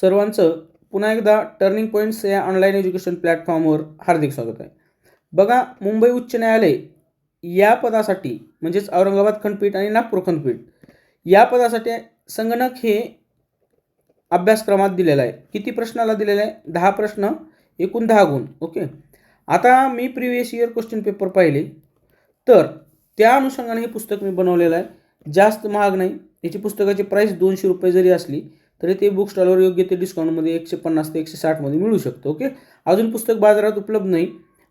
सर्वांचं पुन्हा एकदा टर्निंग पॉईंट्स या ऑनलाईन एज्युकेशन प्लॅटफॉर्मवर हार्दिक स्वागत आहे. बघा मुंबई उच्च न्यायालय या पदासाठी म्हणजेच औरंगाबाद खंडपीठ आणि नागपूर खंडपीठ या पदासाठी संगणक हे अभ्यासक्रमात दिलेला आहे. किती प्रश्नाला दिलेला आहे? दहा प्रश्न एकूण दहा गुण ओके? आता मी प्रिव्हियस इयर क्वेश्चन पेपर पाहिले. तर त्या अनुषंगाने हे पुस्तक मी बनवलेलं आहे. जास्त महाग नाही. याची पुस्तकाची प्राईस दोनशे रुपये जरी असली तरी ते बुक स्टॉलवर योग्य ते डिस्काउंटमध्ये एकशे पन्नास ते एकशे साठमध्ये मिळू शकतं ओके अजून पुस्तक बाजारात उपलब्ध नाही.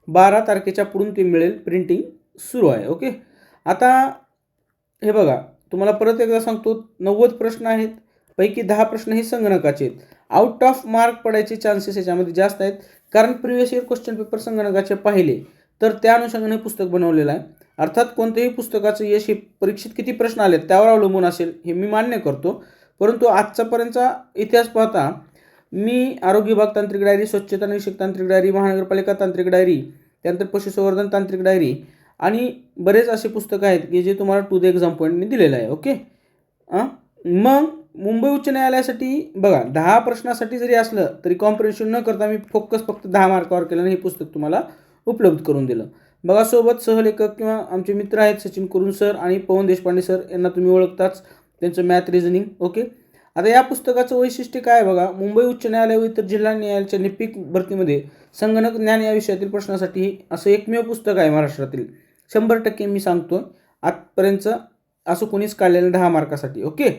बारा तारखेच्या पुढून ते मिळेल प्रिंटिंग सुरू आहे ओके आता हे बघा तुम्हाला परत एकदा सांगतो नव्वद प्रश्न आहेत पैकी दहा प्रश्न हे संगणकाचे आहेत. आउट ऑफ मार्क पडायचे चान्सेस याच्यामध्ये जास्त आहेत कारण प्रिव्हियस इयर क्वेश्चन पेपर संगणकाचे पाहिले तर त्या अनुषंगाने हे पुस्तक बनवलेलं आहे. अर्थात कोणत्याही पुस्तकाचं यश हे परीक्षेत किती प्रश्न आले त्यावर अवलंबून असेल हे मी मान्य करतो. परंतु आजचापर्यंतचा इतिहास पाहता मी आरोग्य विभाग तांत्रिक डायरी स्वच्छता निरीक्षक तांत्रिक डायरी महानगरपालिका तांत्रिक डायरी त्यानंतर पशुसंवर्धन तांत्रिक डायरी आणि बरेच असे पुस्तकं आहेत की जे तुम्हाला टू द एक्झाम पॉईंटने दिलेलं आहे ओके मग मुंबई उच्च न्यायालयासाठी बघा दहा प्रश्नासाठी जरी असलं तरी कॉम्प्रिहेन्शन न करता मी फोकस फक्त दहा मार्कावर केलं आणि हे पुस्तक तुम्हाला उपलब्ध करून दिलं. बघा सोबत सहलेखक किंवा आमचे मित्र आहेत सचिन कुरुन सर आणि पवन देशपांडे सर यांना तुम्ही ओळखताच. त्यांचं मॅथ रिझनिंग ओके आता या पुस्तकाचं वैशिष्ट्य काय आहे बघा? मुंबई उच्च न्यायालय व इतर जिल्हा न्यायालयाच्या निपिक भरतीमध्ये संगणक ज्ञान या विषयातील प्रश्नासाठी असं एकमेव पुस्तक आहे महाराष्ट्रातील. शंभर टक्के मी सांगतो आजपर्यंत असं कोणीच काढलेलं दहा मार्कासाठी ओके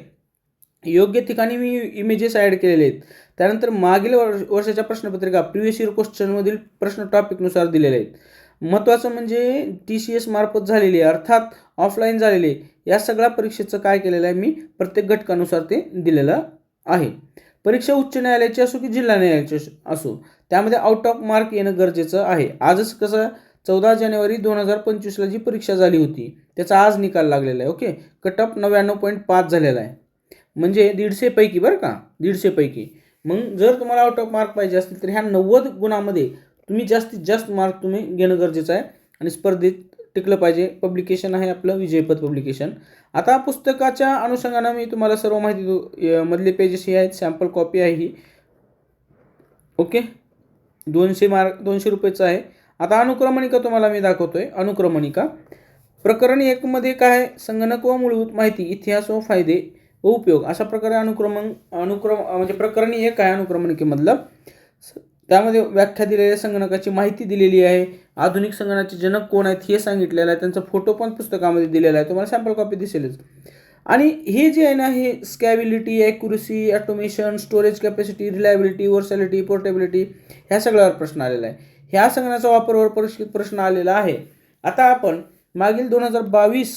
योग्य ठिकाणी मी इमेजेस ॲड केलेले आहेत. त्यानंतर मागील वर्ष वर्षाच्या प्रश्नपत्रिका प्रिव्हियस इयर क्वेश्चनमधील प्रश्न टॉपिकनुसार दिलेले आहेत. महत्त्वाचं म्हणजे टी सी एस मार्फत झालेली आहे अर्थात ऑफलाईन झालेले या सगळ्या परीक्षेचं काय केलेलं आहे मी प्रत्येक घटकानुसार ते दिलेलं आहे. परीक्षा उच्च न्यायालयाची असो की जिल्हा न्यायालयाची असो त्यामध्ये आउट ऑफ मार्क येणं गरजेचं आहे. आजच कसं चौदा जानेवारी दोन हजार पंचवीसला जी परीक्षा झाली होती त्याचा आज निकाल लागलेला आहे ओके? कट ऑफ नव्याण्णव पॉईंट पाच झालेला आहे. म्हणजे दीडशेपैकी बरं का? दीडशेपैकी मग जर तुम्हाला आउट ऑफ मार्क पाहिजे असतील तर ह्या नव्वद गुणामध्ये तुम्ही जास्तीत जास्त मार्क तुम्ही घेणं गरजेचं आहे आणि स्पर्धेत टिकलं पाहिजे. पब्लिकेशन आहे आपलं विजयपद पब्लिकेशन आता पुस्तकाच्या अनुषंगानं मी तुम्हाला सर्व माहिती देऊ मधले पेजेस हे आहेत सॅम्पल कॉपी आहे ही. ओके दोनशे मार्क दोनशे रुपयेचं आहे. आता अनुक्रमणिका तुम्हाला मी दाखवतोय. अनुक्रमणिका. प्रकरण एकमध्ये काय संगणक व मूलभूत माहिती इतिहास व फायदे व उपयोग. अशा प्रकारे अनुक्रमण अनुक्रम म्हणजे प्रकरण एक आहे अनुक्रमणिकेमधलं. त्यामध्ये व्याख्या दिलेली आहे संगणकाची माहिती दिलेली आहे. आधुनिक संगणकाचे जनक कोण आहेत हे सांगितलेलं आहे. त्यांचा फोटो पण पुस्तकामध्ये दिलेला आहे. तुम्हाला सॅम्पल कॉपी दिसेलच. आणि हे जे आहे ना हे scalability accuracy automation storage capacity reliability versatility portability ह्या सगळ्यावर प्रश्न आलेला आहे. ह्या संगणकाचा वापरवर परीक्षित प्रश्न आलेला आहे. आता आपण मागील दोन हजार बावीस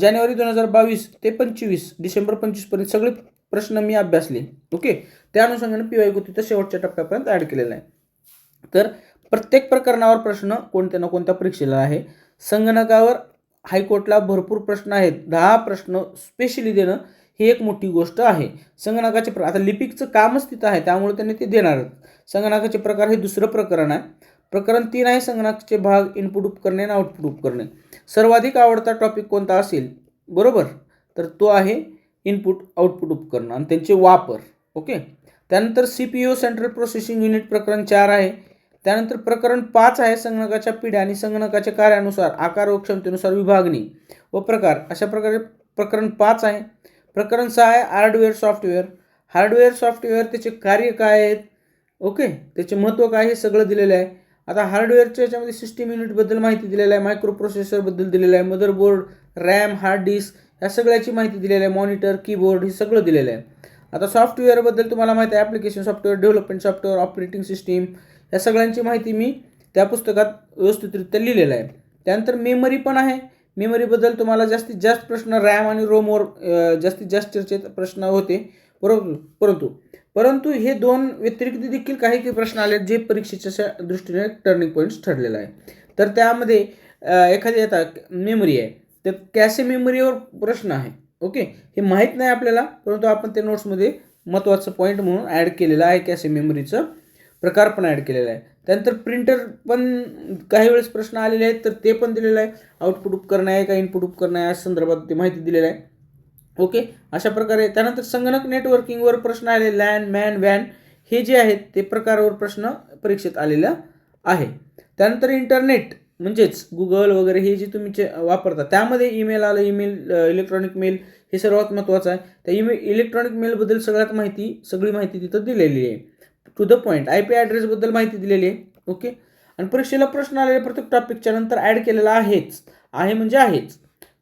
जानेवारी दोन हजार बावीस ते पंचवीस डिसेंबर पंचवीसपर्यंत सगळे प्रश्न मी अभ्यासले ओके? त्या अनुषंगाने पी वाय तिथं शेवटच्या टप्प्यापर्यंत ॲड केलेला आहे. तर प्रत्येक प्रकरणावर प्रश्न कोणत्या ना कोणत्या परीक्षेला आहे. संगणकावर हायकोर्टला भरपूर प्रश्न आहेत. दहा प्रश्न स्पेशली देणं ही एक मोठी गोष्ट आहे. संगणकाचे प्र आता लिपिकचं कामच तिथं आहे त्यामुळे त्यांनी ते देणार संगणकाचे प्रकार हे दुसरं प्रकरण आहे. प्रकरण तीन आहे संगणकाचे भाग इनपुट उपकरणे आणि आउटपुट उपकरणे. सर्वाधिक आवडता टॉपिक कोणता असेल? बरोबर? तर तो आहे इनपुट आउटपुट उपकरणं आणि त्यांचे वापर ओके त्यानंतर C P U central processing unit प्रकरण चार आहे. त्यानंतर प्रकरण पाच आहे संगणकाच्या पिढ्या आणि संगणकाच्या कार्यानुसार आकार व क्षमतेनुसार विभागणी व प्रकार. अशा प्रकारे प्रकरण पाच आहे. प्रकरण सहा आहे हार्डवेअर सॉफ्टवेअर हार्डवेअर सॉफ्टवेअर त्याचे कार्य काय आहेत? ओके त्याचे महत्त्व काय हे सगळं दिलेलं आहे. आता हार्डवेअरच्या याच्यामध्ये सिस्टीम युनिटबद्दल माहिती दिलेलं आहे मायक्रो प्रोसेसरबद्दल दिलेलं आहे मदरबोर्ड रॅम हार्ड डिस्क ह्या सगळ्याची माहिती दिलेली आहे. मॉनिटर कीबोर्ड हे सगळं दिलेलं आहे. आता सॉफ्टवेअरबद्दल तुम्हाला माहिती आहे. Application software development software operating system या सगळ्यांची माहिती मी त्या पुस्तकात व्यवस्थितरित्या लिहिलेलं आहे. त्यानंतर मेमरी पण आहे. मेमरीबद्दल तुम्हाला जास्तीत जास्त प्रश्न रॅम आणि रोमवर जास्तीत जास्त चर्चेत प्रश्न होते. परंतु परंतु परंतु हे दोन व्यतिरिक्त देखील काही काही प्रश्न आले जे परीक्षेच्या दृष्टीने टर्निंग पॉईंट्स ठरलेला आहे. तर त्यामध्ये एखादी आता मेमरी आहे. तर कॅशे मेमरीवर प्रश्न आहे. ओके? हे माहीत नाही आपल्याला परंतु आपण ते नोट्समध्ये महत्त्वाचं पॉईंट म्हणून ॲड केलेलं आहे कॅशे मेमरीचं. प्रकार पण ॲड केलेला आहे. त्यानंतर प्रिंटर पण काही वेळेस प्रश्न आलेले आहेत तर ते पण दिलेलं आहे. आउटपुट उपकरण आहे का इनपुट उपकरण आहे या संदर्भात ते माहिती दिलेलं आहे. ओके? अशा प्रकारे त्यानंतर संगणक नेटवर्किंगवर प्रश्न आले लॅन मॅन वॅन हे जे आहेत ते प्रकारावर प्रश्न परीक्षेत आलेला आहे. त्यानंतर इंटरनेट म्हणजेच गुगल वगैरे हे जे तुम्ही जे वापरता त्यामध्ये ईमेल आलं ईमेल इलेक्ट्रॉनिक मेल हे सर्वात महत्त्वाचं आहे. त्या ईमेल इलेक्ट्रॉनिक मेलबद्दल सगळ्यात माहिती सगळी माहिती तिथं दिलेली आहे. To the point I P ॲड्रेसबद्दल माहिती दिलेली आहे. ओके आणि परीक्षेला प्रश्न आलेले प्रत्येक टॉपिकच्या नंतर ॲड केलेला आहेच. आहे म्हणजे आहेच.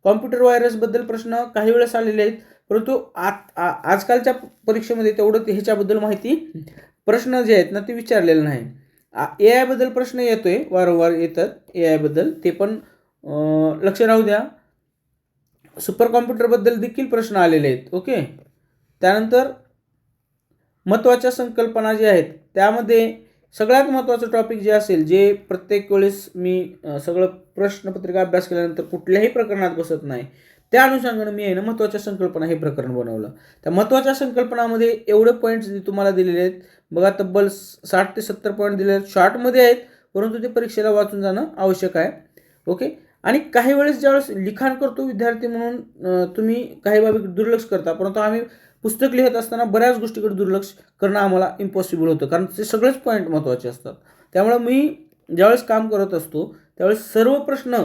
कॉम्प्युटर व्हायरसबद्दल प्रश्न काही वेळेस आलेले आहेत परंतु आत आ- आजकालच्या परीक्षेमध्ये तेवढं ह्याच्याबद्दल माहिती प्रश्न जे आहेत ना ते विचारलेले नाही ए आयबद्दल प्रश्न येतो आहे वारंवार येतात ए आयबद्दल ते पण लक्ष राहू द्या. सुपर कॉम्प्युटरबद्दल देखील प्रश्न आलेले आहेत ओके त्यानंतर महत्त्वाच्या संकल्पना ज्या आहेत त्यामध्ये सगळ्यात महत्त्वाचं टॉपिक जे असेल जे प्रत्येक वेळेस मी सगळं प्रश्नपत्रिका अभ्यास केल्यानंतर कुठल्याही प्रकरणात बसत नाही त्या अनुषंगानं मी आहे ना महत्त्वाच्या संकल्पना हे प्रकरण बनवलं. त्या महत्त्वाच्या संकल्पनामध्ये एवढे पॉईंट्स तुम्हाला दिलेले आहेत बघा तब्बल साठ ते सत्तर पॉईंट दिले आहेत शॉर्टमध्ये आहेत परंतु ते परीक्षेला वाचून जाणं आवश्यक आहे. ओके आणि काही वेळेस ज्यावेळेस लिखाण करतो विद्यार्थी म्हणून तुम्ही काही बाबी दुर्लक्ष करता परंतु आम्ही पुस्तक लिहित असताना बऱ्याच गोष्टीकडे दुर्लक्ष करणं आम्हाला इम्पॉसिबल होतं कारण ते सगळेच पॉईंट महत्त्वाचे असतात. त्यामुळे मी ज्यावेळेस काम करत असतो त्यावेळेस सर्व प्रश्न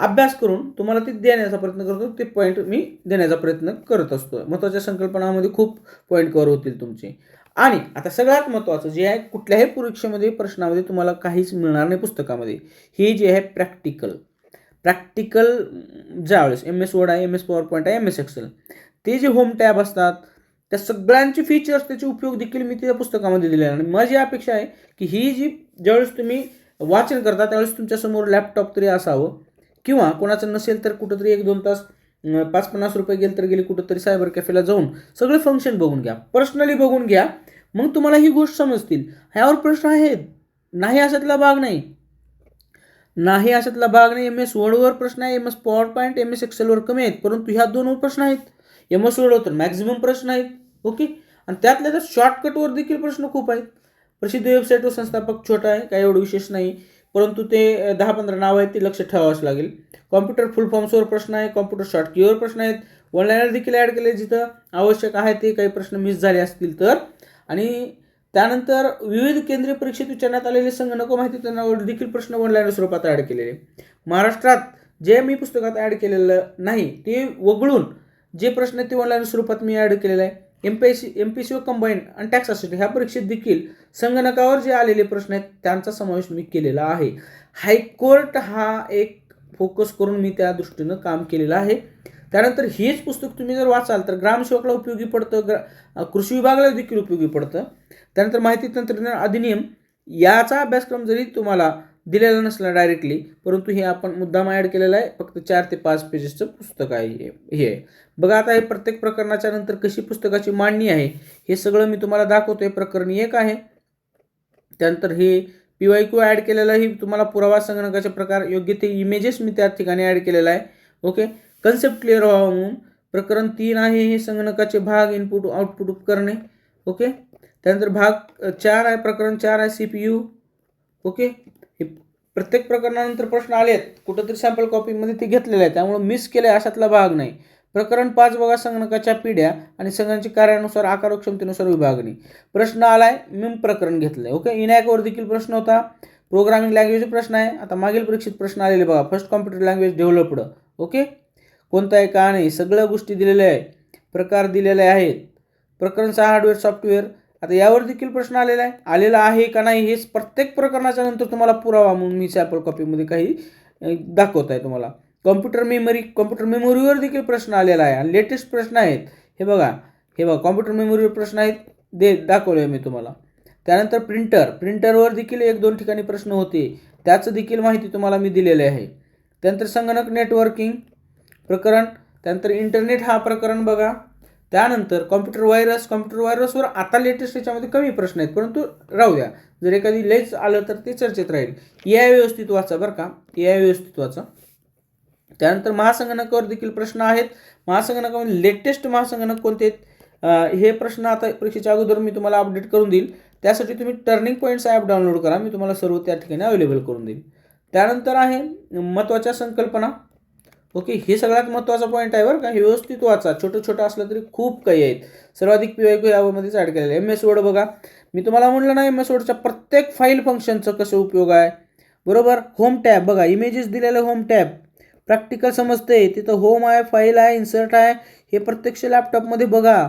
अभ्यास करून तुम्हाला ते देण्याचा प्रयत्न करतो ते पॉईंट मी देण्याचा प्रयत्न करत असतो. महत्त्वाच्या संकल्पनामध्ये खूप पॉईंट कवर होतील तुमचे. आणि आता सगळ्यात महत्त्वाचं जे आहे कुठल्याही परीक्षेमध्ये प्रश्नामध्ये तुम्हाला काहीच मिळणार नाही पुस्तकामध्ये. हे जे आहे प्रॅक्टिकल प्रॅक्टिकल ज्यावेळेस एम एस वर्ड आहे एम एस पॉवर पॉईंट आहे एम एस एक्सेल ते जे होम टॅब असतात त्या सगळ्यांचे फीचर्स त्याचे उपयोग देखील मी त्या पुस्तकामध्ये दिले आणि माझी अपेक्षा आहे की ही जी ज्यावेळेस तुम्ही वाचन करता त्यावेळेस तुमच्यासमोर लॅपटॉप तरी असावं. किंवा कोणाचं नसेल तर कुठंतरी एक दोन तास पाच पन्नास रुपये गेले तर गेले कुठंतरी सायबर कॅफेला जाऊन सगळे फंक्शन बघून घ्या. पर्सनली बघून घ्या. मग तुम्हाला ही गोष्ट समजतील. ह्यावर प्रश्न आहेत नाही अशातला भाग नाही. नाही अशातला भाग नाही एम एस वर्डवर प्रश्न आहे M S PowerPoint M S एक्सेलवर कमी आहेत परंतु ह्या दोनवर प्रश्न आहेत. एम एस वर्डवर तर मॅक्झिमम प्रश्न आहेत ओके? आणि त्यातल्या तर शॉर्टकटवर देखील प्रश्न खूप आहेत. प्रसिद्ध वेबसाईटवर संस्थापक छोटा आहे काही एवढं विशेष नाही परंतु ते दहा पंधरा नावं आहेत ते लक्ष ठेवावंच लागेल. कॉम्प्युटर फुल फॉर्म्सवर प्रश्न आहे कॉम्प्युटर शॉर्ट कीवर प्रश्न आहेत. ऑनलाईनर देखील ॲड केले जिथं आवश्यक आहे ते काही प्रश्न मिस झाले असतील तर आणि त्यानंतर विविध केंद्रीय परीक्षेत विचारण्यात आलेले संगणक माहिती तंत्रज्ञानावर देखील प्रश्न ऑनलाईन स्वरूपात ॲड केलेले. महाराष्ट्रात जे मी पुस्तकात ॲड केलेलं नाही ते वगळून जे प्रश्न आहेत ते ऑनलाईन स्वरूपात मी ॲड केलेलं आहे. M P S C M P C O combine आणि टॅक्स असिस्टंट ह्या परीक्षेत देखील संगणकावर जे आलेले प्रश्न आहेत त्यांचा समावेश मी केलेला आहे. हायकोर्ट हा एक फोकस करून मी त्या दृष्टीनं काम केलेलं आहे. त्यानंतर हेच पुस्तक तुम्ही जर वाचाल तर ग्रामसेवकला उपयोगी पडतं ग्रा कृषी विभागाला देखील उपयोगी पडतं. त्यानंतर माहिती तंत्रज्ञान अधिनियम याचा अभ्यासक्रम जरी तुम्हाला दिलेला नसला डायरेक्टली परंतु हे आपण मुद्दाम ॲड केलेला आहे. फक्त चार ते पाच पेजेसचं पुस्तक आहे हे. हे. आहे बघा आता हे प्रत्येक प्रकरणाच्या नंतर कशी पुस्तकाची मांडणी आहे हे सगळं मी तुम्हाला दाखवतो आहे प्रकरण एक आहे. त्यानंतर हे पी वाय क्यू ॲड केलेलं तुम्हाला पुरावा संगणकाचे प्रकार योग्य ते इमेजेस मी त्या ठिकाणी ॲड केलेला आहे. ओके कन्सेप्ट क्लिअर व्हावा म्हणून. प्रकरण तीन आहे हे संगणकाचे भाग इनपुट आउटपुट उपकरणे. ओके त्यानंतर भाग चार आहे प्रकरण चार आहे सी पी यू ओके हे प्रत्येक प्रकरणानंतर प्रश्न आले आहेत कुठंतरी सॅम्पल कॉपीमध्ये ते घेतलेले आहे. त्यामुळे मिस केले अशातला भाग नाही. प्रकरण पाच बघा संगणकाच्या पिढ्या आणि संगणकाच्या कार्यानुसार आकार व क्षमतेनुसार विभागणी. प्रश्न आलाय मिम प्रकरण घेतलंय. ओके? इनॅकवर देखील प्रश्न होता. प्रोग्रामिंग लँग्वेज प्रश्न आहे. आता मागील परीक्षेत प्रश्न आलेले बघा. First computer language developed okay? कोणता आहे? का नाही? सगळ्या गोष्टी दिलेल्या आहे प्रकार दिलेले आहेत. प्रकरण सहा हार्डवेअर सॉफ्टवेअर आता यावर देखील प्रश्न आलेला आहे. आलेला आहे का नाही? हेच प्रत्येक प्रकरणाच्या नंतर तुम्हाला पुरावा म्हणून मी सॅम्पल कॉपीमध्ये काही दाखवत आहे तुम्हाला. कॉम्प्युटर मेमरी कॉम्प्युटर मेमोरीवर देखील प्रश्न आलेला आहे. आणि लेटेस्ट प्रश्न आहेत. हे बघा हे बघा कॉम्प्युटर मेमोरीवर प्रश्न आहेत. दे दाखवले मी तुम्हाला. त्यानंतर प्रिंटर प्रिंटरवर देखील एक दोन ठिकाणी प्रश्न होते. त्याचं देखील माहिती तुम्हाला मी दिलेली आहे. त्यानंतर संगणक नेटवर्किंग प्रकरण त्यानंतर इंटरनेट हा प्रकरण बघा. त्यानंतर कॉम्प्युटर व्हायरस कॉम्प्युटर व्हायरसवर आता लेटेस्ट याच्यामध्ये कमी प्रश्न आहेत. परंतु राहू द्या. जर एखादी लेच आलं तर ते चर्चेत राहील. ए आय व्यवस्थित वाचा बरं का. ए आय व्यवस्थित वाचा. त्यानंतर महासंगणकावर देखील प्रश्न आहेत. महासंगणकामध्ये लेटेस्ट महासंगणक कोणते आहेत? हे प्रश्न आता परीक्षेच्या अगोदर मी तुम्हाला अपडेट करून देईल. त्यासाठी तुम्ही टर्निंग पॉईंट्स ॲप डाउनलोड करा. मी तुम्हाला सर्व त्या ठिकाणी अवेलेबल करून देईल. त्यानंतर आहे महत्त्वाच्या संकल्पना. ओके हे सगळ्यात महत्त्वाचा पॉईंट आहे बरं का. हे व्यवस्थित वाचा. छोटं छोटं असलं तरी खूप काही आहेत. सर्वाधिक पी वाय क्यू यामध्येच ॲड केलेलं आहे. एम एस वर्ड बघा. मी तुम्हाला म्हटलं ना एम एस वर्डच्या प्रत्येक फाईल फंक्शनचं कसं उपयोग आहे? बरोबर? होम टॅब बघा. इमेजेस दिलेलं होम टॅब प्रॅक्टिकल समजते तिथं होम आहे फाईल आहे इन्सर्ट आहे. हे प्रत्यक्ष लॅपटॉपमध्ये बघा.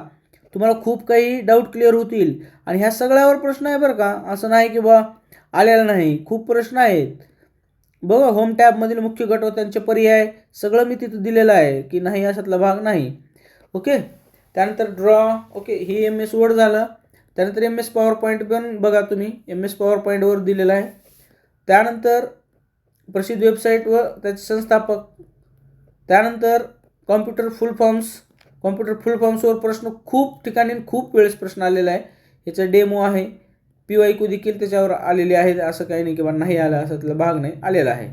तुम्हाला खूप काही डाऊट क्लिअर होतील. आणि ह्या सगळ्यावर प्रश्न आहे बरं का. असं नाही की बा आलेला नाही. खूप प्रश्न आहेत. बघा होम टॅबमधील मुख्य घटक त्यांचे पर्याय सगळं मी तिथं दिलेलं आहे की नाही अशातला भाग नाही. ओके त्यानंतर ड्रॉ ओके हे एम एस वर्ड झालं. त्यानंतर एम एस पॉवर पॉईंट पण बघा तुम्ही. एम एस पॉवर पॉईंटवर दिलेलं आहे. त्यानंतर प्रसिद्ध वेबसाईट व त्याचे संस्थापक. त्यानंतर computer full forms computer full फॉर्म्सवर प्रश्न खूप ठिकाणी खूप वेळेस प्रश्न आलेला आहे. ह्याचा डेमो आहे. पी वाय क्यू देखील त्याच्यावर आलेले आहेत असं काही नाही किंवा नाही आलं असं त्याला भाग नाही आलेला आहे.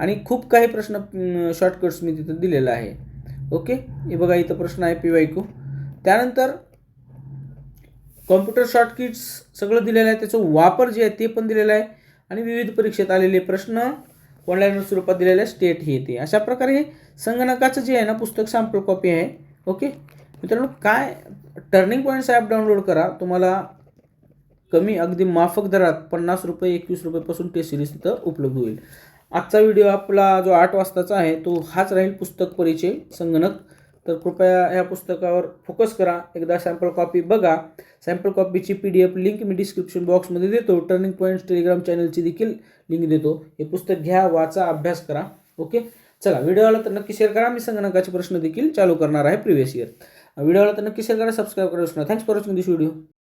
आणि खूप काही प्रश्न शॉर्टकट्स मी तिथं दिलेला आहे. ओके हे बघा इथं प्रश्न आहे पी वाय क्यू त्यानंतर कॉम्प्युटर शॉर्टकिट्स सगळं दिलेलं आहे. त्याचं वापर जे आहे ते पण दिलेलं आहे. आणि विविध परीक्षेत आलेले प्रश्न. ऑनलाईन स्वरूपात दिलेलं आहे स्टेट हे येते अशा प्रकारे हे संगणकाचं जे आहे ना पुस्तक सॅम्पल कॉपी आहे. ओके मित्रांनो काय टर्निंग पॉईंट्स ॲप डाउनलोड करा. तुम्हाला कमी अगदी माफक दरात पन्नास रुपये एकवीस रुपयेपासून ते सिरीज तिथं उपलब्ध होईल. आजचा व्हिडिओ आपला जो आठ वाजताचा आहे तो हाच राहील पुस्तक परिचय संगणक. तर कृपया ह्या पुस्तकावर फोकस करा. एकदा सॅम्पल कॉपी बघा. सॅम्पल कॉपीची पी डी एफ लिंक मी डिस्क्रिप्शन बॉक्समध्ये देतो टर्निंग पॉईंट्स टेलिग्राम चॅनलची देखील लिंक देतो. हे पुस्तक घ्या वाचा अभ्यास करा. ओके चला व्हिडिओला तर नक्की शेअर करा. मी संगणकाचे प्रश्न देखील चालू करणार आहे प्रिव्हियस इयर व्हिडिओला तर नक्की शेअर करा सबस्क्राईब करा. Thanks for watching this video